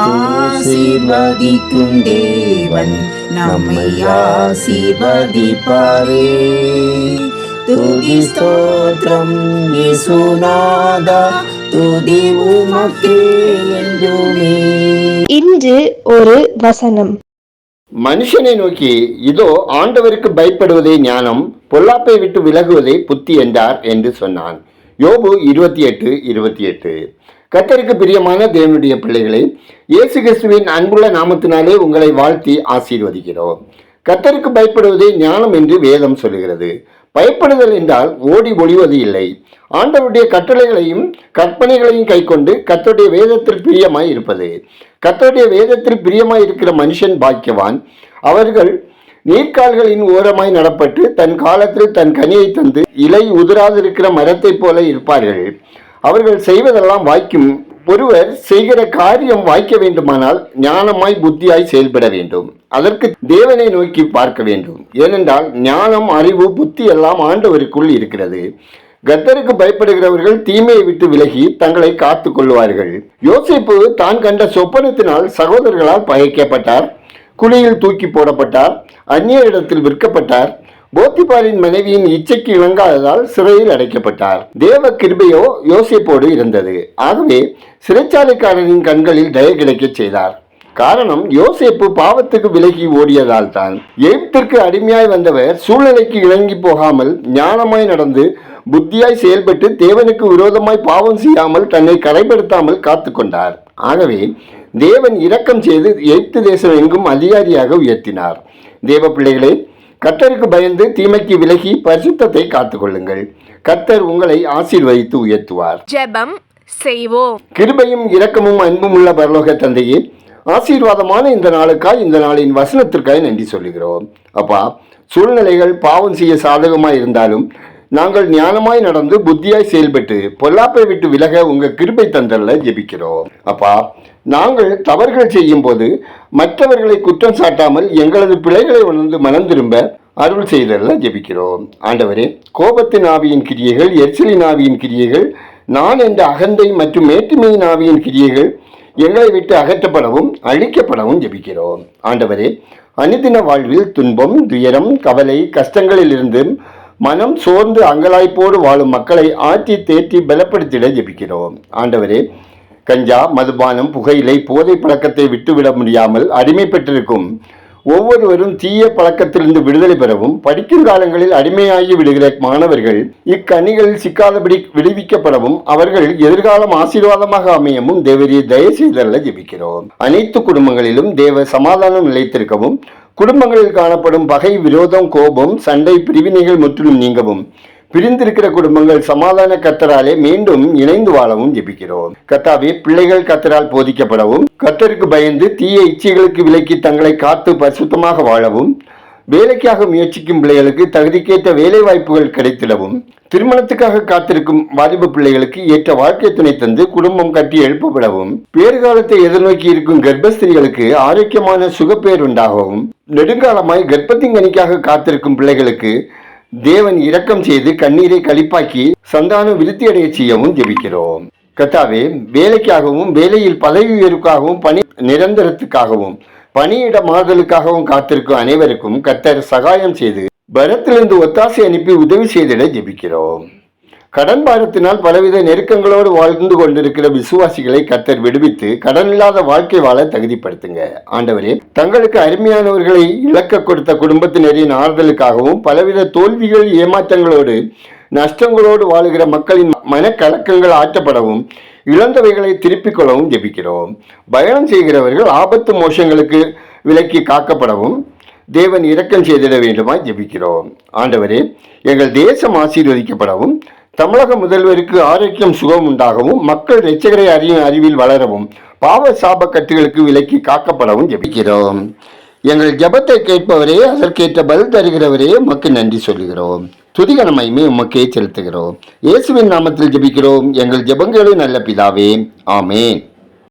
ஆசீர்வதிக்கும் தேவன் நம்மை ஆசீர்வதிப்பாரே. துதி ஸ்தோத்திரம் இயேசுநாதா துதி உமக்கே என்றுமே. இன்று ஒரு வசனம். மனுஷனை நோக்கி இதோ ஆண்டவருக்கு பயப்படுவதே ஞானம் பொல்லாப்பை விட்டு விலகுவதே புத்தி என்றார் என்று சொன்னான். யோபு இருபத்தி எட்டு இருபத்தி எட்டு. கத்தருக்கு பிரியமான தேவனுடைய பிள்ளைகளை இயேசு கிறிஸ்துவின் அன்புள்ள நாமத்தினாலே உங்களை வாழ்த்தி ஆசீர்வதிக்கிறோம். கத்தருக்கு பயப்படுவதே ஞானம் என்று வேதம் சொல்லுகிறது. பயப்படுதல் என்றால் ஓடி ஒளிவது இல்லை. ஆண்டவருடைய கட்டளைகளையும் கற்பனைகளையும் கைக்கொண்டு கத்தருடைய வேதத்தில் பிரியமாய் இருப்பது. கத்தருடைய வேதத்தில் பிரியமாய் இருக்கிற மனுஷன் பாக்கியவான். அவர்கள் நீர்க்கால்களின் ஓரமாய் நடப்பட்டு தன் காலத்தில் தன் கனியை தந்து இலை உதிராதிருக்கிற மரத்தைப் போல இருப்பார்கள். அவர்கள் செய்வதெல்லாம் வாய்க்கும் ஒருவர் செய்கிற காரியம் வாய்க்க வேண்டுமானால் ஞானமாய் புத்தியாய் செயல்பட வேண்டும். அதற்கு தேவனை நோக்கி பார்க்க வேண்டும். ஏனென்றால் ஞானம் அறிவு புத்தி எல்லாம் ஆண்டவருக்குள் இருக்கிறது. கத்தருக்கு பயப்படுகிறவர்கள் தீமையை விட்டு விலகி தங்களை காத்து கொள்வார்கள். யோசிப்பு தான் கண்ட சொப்பனத்தினால் சகோதரர்களால் பகைக்கப்பட்டார். குழியில் தூக்கி போடப்பட்டார். அந்நிய இடத்தில் விற்கப்பட்டார். போத்திபாரின் மனைவியின் இச்சைக்கு இணங்காததால் சிறையில் அடைக்கப்பட்டார். தேவ கிருபையோ யோசிப்போடு இருந்தது. ஆகவே சிறைச்சாலைக்காரரின் கண்களில் தய கிடைக்கச் செய்தார். காரணம் யோசேப்பு பாவத்துக்கு விலகி ஓடியதால் தான். எகிப்திற்கு அடிமையாய் வந்தவர் சூழ்நிலைக்கு இணங்கி போகாமல் ஞானமாய் நடந்து புத்தியாய் செயல்பட்டு தேவனுக்கு விரோதமாய் பாவம் செய்யாமல் தன்னை கரைப்படுத்தாமல் காத்து கொண்டார். ஆகவே தேவன் இரக்கம் செய்து எகிப்து தேசம் எங்கும் அதிகாரியாக உயர்த்தினார். தேவ பிள்ளைகளே கத்தருக்கு பயந்து தீமைக்கு விலகி பரிசுத்தத்தை காத்துக்கொள்ளுங்கள். கத்தர் உங்களை ஆசீர்வதித்து உயர்த்துவார். ஜெபம் செய்வோம். கிருபையும் இரக்கமும் அன்பும் உள்ள பரலோக தந்தையே ஆசீர்வாதமான இந்த நாளுக்காய் இந்த நாளின் வசனத்திற்காய் நன்றி சொல்லுகிறோம். அப்பா சூழ்நிலைகள் பாவம் செய்ய சாதகமாய் இருந்தாலும் நாங்கள் ஞானமாய் நடந்து புத்தியாய் செயல்பட்டு பொல்லாப்பை விட்டு விலக உங்க கிருபை தந்தல்ல ஜெபிக்கிறோம். அப்பா நாங்கள் தவறுகள் செய்யும் போது மற்றவர்களை குற்றம் சாட்டாமல் எங்களது பிழைகளை உணர்ந்து மனம் திரும்ப அருள் செய்தல்ல ஜெபிக்கிறோம். ஆண்டவரே கோபத்தின் ஆவியின் கிரியைகள் எரிச்சலின் ஆவியின் கிரியைகள் நான் என்ற அகந்தை மற்றும் மேட்டுமையின் ஆவியின் கிரியைகள் எங்களை விட்டு அகற்றப்படவும் அழிக்கப்படவும் ஜெபிக்கிறோம். ஆண்டவரே அனுதின வாழ்வில் துன்பம் துயரம் கவலை கஷ்டங்களிலிருந்து மனம் சோர்ந்து அங்கலாய்ப்போடு வாழும் மக்களை ஆற்றி தேற்றி பலப்படுத்திட ஜெபிக்கிறோம். ஆண்டவரே கஞ்சா மதுபானம் புகையிலை போதை பழக்கத்தை விட்டுவிட முடியாமல் அடிமைப்பட்டிருக்கும் ஒவ்வொருவரும் தீய பழக்கத்திலிருந்து விடுதலை பெறவும் படிக்கும் காலங்களில் அடிமையாகி விடுகிற மாணவர்கள் இக்கணிகளில் சிக்காதபடி விடுவிக்கப்படவும் அவர்கள் எதிர்காலம் ஆசீர்வாதமாக அமையவும் தேவரிய தயவு செய்தல்ல ஜெபிக்கிறோம். அனைத்து குடும்பங்களிலும் தேவ சமாதானம் நிலைத்திருக்கவும் குடும்பங்களில் காணப்படும் பகை விரோதம் கோபம் சண்டை பிரிவினைகள் முற்றிலும் நீங்கவும். பிரிந்திருக்கிற குடும்பங்கள் சமாதான கத்தராலே மீண்டும் இணைந்து வாழவும் ஜெபிக்கிறோம். கத்தாவே பிள்ளைகள் கத்தரால் போதிக்கப்படவும் கத்தருக்கு பயந்து தீய இச்சைகளுக்கு விலக்கி தங்களை காத்து பரிசுத்தமாக வாழவும் வேலைக்காக முயற்சிக்கும் பிள்ளைகளுக்கு தகுதிக்கேற்ற வேலை வாய்ப்புகள் கிடைத்திடவும் திருமணத்துக்காக காத்திருக்கும் வாலிப பிள்ளைகளுக்கு ஏற்ற வாழ்க்கை துணை தந்து குடும்பம் கட்டி எழுப்பப்படவும் பேறுகாலத்தை எதிர்நோக்கி இருக்கும் கர்ப்பஸ்திரிகளுக்கு ஆரோக்கியமான சுகப்பேர் உண்டாகவும் நெடுங்காலமாய் கர்ப்பத்தின் கனிக்காக காத்திருக்கும் பிள்ளைகளுக்கு தேவன் இரக்கம் செய்து கண்ணீரை கழிப்பாக்கி சந்தானம் விருத்தியடைய செய்யவும் ஜெபிக்கிறோம். கத்தாவே வேலைக்காகவும் வேலையில் பதவி உயர்வுக்காகவும் பணி நிரந்தரத்துக்காகவும் பணியிட மாறுதலுக்காகவும் காத்திருக்கும் அனைவருக்கும் கத்தர் சகாயம் செய்து பரத்திலிருந்து ஒத்தாசை அனுப்பி உதவி செய்திட ஜெபிக்கிறோம். கடன் பாரத்தினால் பலவித நெருக்கங்களோடு வாழ்ந்து கொண்டிருக்கிற விசுவாசிகளை கத்தர் விடுவித்து கடன் இல்லாத வாழ்க்கை வாழ தகுதிப்படுத்துங்க. ஆண்டவரே தங்களுக்கு அருமையானவர்களை இழக்க கொடுத்த குடும்பத்தினரின் ஆறுதலுக்காகவும் பலவித தோல்விகள் ஏமாற்றங்களோடு நஷ்டங்களோடு வாழுகிற மக்களின் மனக்கலக்கங்கள் ஆற்றப்படவும் இழந்தவைகளை திருப்பிக் கொள்ளவும் ஜெபிக்கிறோம். பயணம் செய்கிறவர்கள் ஆபத்து மோசங்களுக்கு விலக்கி காக்கப்படவும் தேவன் இரக்கம் செய்திட வேண்டுமாய் ஜெபிக்கிறோம். ஆண்டவரே எங்கள் தேசம் ஆசீர்வதிக்கப்படவும் தமிழக முதல்வருக்கு ஆரோக்கியம் சுகம் உண்டாகவும் மக்கள் நெச்சகரை அறியும் அறிவில் வளரவும் பாவ சாப கட்டுகளுக்கு விலக்கி காக்கப்படவும் ஜெபிக்கிறோம். எங்கள் ஜபத்தை கேட்பவரே அதற்கேற்ற பதில் தருகிறவரே மக்கள் நன்றி சொல்லுகிறோம் துதிகனமையுமே உமக்கே செலுத்துகிறோம். இயேசுவின் நாமத்தில் ஜெபிக்கிறோம். எங்கள் ஜெபங்களும் நல்ல பிதாவே. ஆமேன்.